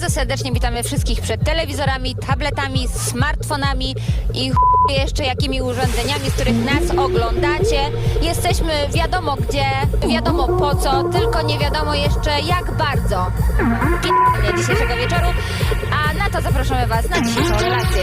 Bardzo serdecznie witamy wszystkich przed telewizorami, tabletami, smartfonami i jeszcze jakimi urządzeniami, z których nas oglądacie. Jesteśmy wiadomo gdzie, wiadomo po co, tylko nie wiadomo jeszcze jak bardzo. P- dzisiejszego wieczoru, a na to zapraszamy Was na dzisiejszą relację.